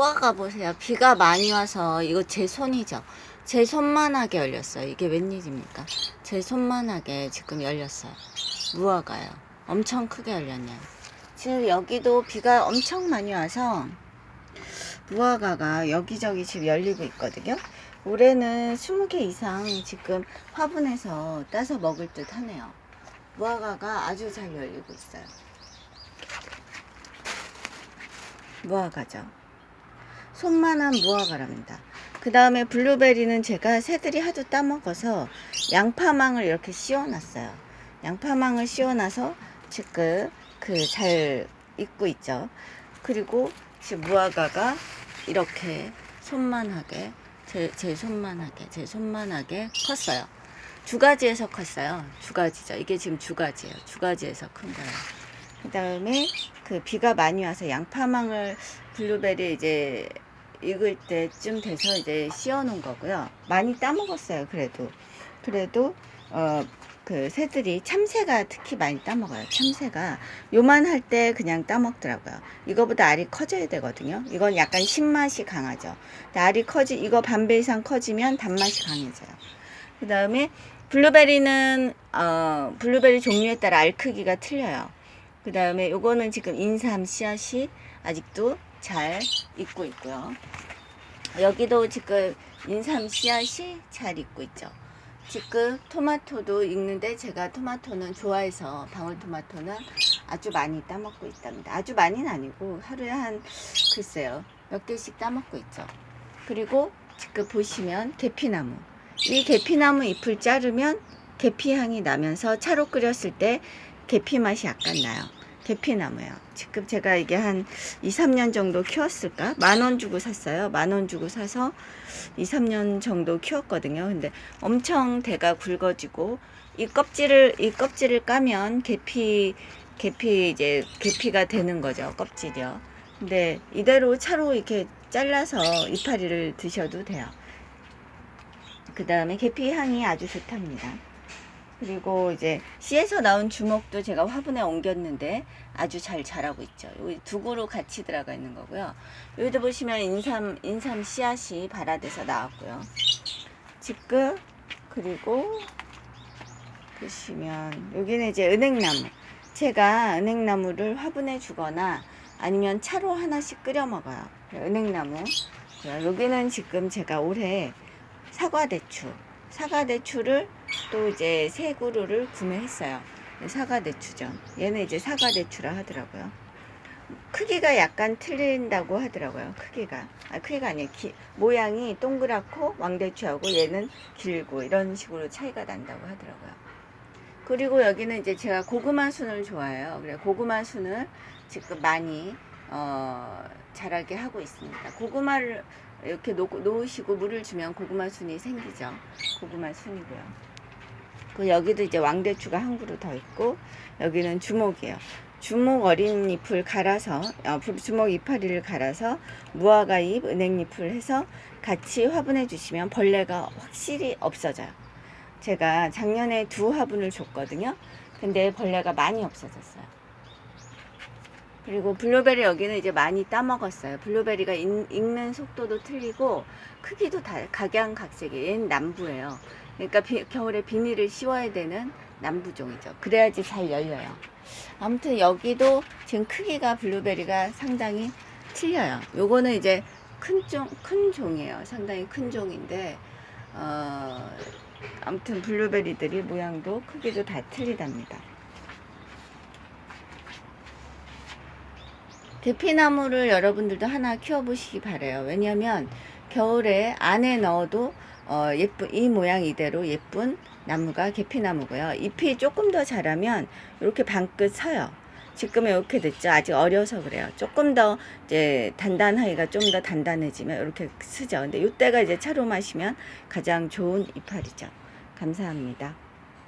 무화과 보세요. 비가 많이 와서 이거 제 손이죠. 제 손만하게 열렸어요. 이게 웬일입니까? 제 손만하게 지금 열렸어요. 무화과요. 엄청 크게 열렸네요. 지금 여기도 비가 엄청 많이 와서 무화과가 여기저기 지금 열리고 있거든요. 올해는 20개 이상 지금 화분에서 따서 먹을 듯 하네요. 무화과가 아주 잘 열리고 있어요. 무화과죠. 손만한 무화과랍니다. 그 다음에 블루베리는 제가 새들이 하도 따먹어서 양파망을 이렇게 씌워놨어요. 양파망을 씌워놔서 지금 그 잘 익고 있죠. 그리고 지금 무화과가 이렇게 손만하게 제, 제 손만하게 제 손만하게 컸어요. 두 가지에서 컸어요. 두 가지죠. 이게 지금 두 가지예요. 두 가지에서 큰 거예요. 그 다음에 그 비가 많이 와서 양파망을 블루베리 이제 익을 때쯤 돼서 이제 씌워 놓은 거고요. 많이 따먹었어요. 그래도 그래도 어 그 새들이 참새가 특히 많이 따먹어요. 참새가 요만할 때 그냥 따먹더라고요. 이거보다 알이 커져야 되거든요. 이건 약간 신맛이 강하죠. 알이 커지 이거 반배 이상 커지면 단맛이 강해져요. 그 다음에 블루베리는 어 블루베리 종류에 따라 알 크기가 틀려요. 그 다음에 요거는 지금 인삼 씨앗이 아직도 잘 익고 있고요. 여기도 지금 인삼 씨앗이 잘 익고 있죠. 지금 토마토도 익는데 제가 토마토는 좋아해서 방울토마토는 아주 많이 따먹고 있답니다. 아주 많이는 아니고 하루에 한 글쎄요 몇 개씩 따먹고 있죠. 그리고 지금 보시면 계피나무 이 계피나무 잎을 자르면 계피 향이 나면서 차로 끓였을 때 계피 맛이 약간 나요. 계피나무요. 지금 제가 이게 한 2, 3년 정도 키웠을까? 만 원 주고 샀어요. 만 원 주고 사서 2, 3년 정도 키웠거든요. 근데 엄청 대가 굵어지고 이 껍질을 이 껍질을 까면 계피 계피 이제 계피가 되는 거죠. 껍질이요. 근데 이대로 차로 이렇게 잘라서 이파리를 드셔도 돼요. 그 다음에 계피 향이 아주 좋답니다. 그리고 이제 씨에서 나온 주먹도 제가 화분에 옮겼는데 아주 잘 자라고 있죠. 여기 두 그루 같이 들어가 있는 거고요. 여기도 보시면 인삼 인삼 씨앗이 발화돼서 나왔고요. 지금 그리고 보시면 여기는 이제 은행나무. 제가 은행나무를 화분에 주거나 아니면 차로 하나씩 끓여 먹어요. 은행나무. 여기는 지금 제가 올해 사과대추. 사과대추를 또 이제 세 그루를 구매했어요. 사과 대추죠. 얘는 이제 사과 대추라 하더라고요. 크기가 약간 틀린다고 하더라고요. 크기가. 아, 크기가 아니에요. 기- 모양이 동그랗고 왕대추하고 얘는 길고 이런 식으로 차이가 난다고 하더라고요. 그리고 여기는 이제 제가 고구마 순을 좋아해요. 그래 고구마 순을 지금 많이 어, 자라게 하고 있습니다. 고구마를 이렇게 놓, 놓으시고 물을 주면 고구마 순이 생기죠. 고구마 순이고요. 그 여기도 이제 왕대추가 한 그루 더 있고 여기는 주목이에요. 주목 어린 잎을 갈아서 어, 부- 주목 이파리를 갈아서 무화과 잎, 은행잎을 해서 같이 화분해 주시면 벌레가 확실히 없어져요. 제가 작년에 두 화분을 줬거든요. 근데 벌레가 많이 없어졌어요. 그리고 블루베리 여기는 이제 많이 따먹었어요. 블루베리가 익, 익는 속도도 틀리고 크기도 다 각양각색이에요. 남부예요. 그러니까 비- 겨울에 비닐을 씌워야 되는 남부종이죠. 그래야지 잘 열려요. 아무튼 여기도 지금 크기가 블루베리가 상당히 틀려요. 요거는 이제 큰 종, 큰 종이에요. 상당히 큰 종인데, 어, 아무튼 블루베리들이 모양도 크기도 다 틀리답니다. 대피나무를 여러분들도 하나 키워보시기 바래요. 왜냐면 겨울에 안에 넣어도 어, 예쁜 이 모양 이대로 예쁜 나무가 계피나무고요. 잎이 조금 더 자라면 이렇게 반끝 서요. 지금은 이렇게 됐죠. 아직 어려서 그래요. 조금 더 이제 단단하기가 좀 더 단단해지면 이렇게 쓰죠. 근데 이때가 이제 차로 마시면 가장 좋은 이파리죠. 감사합니다.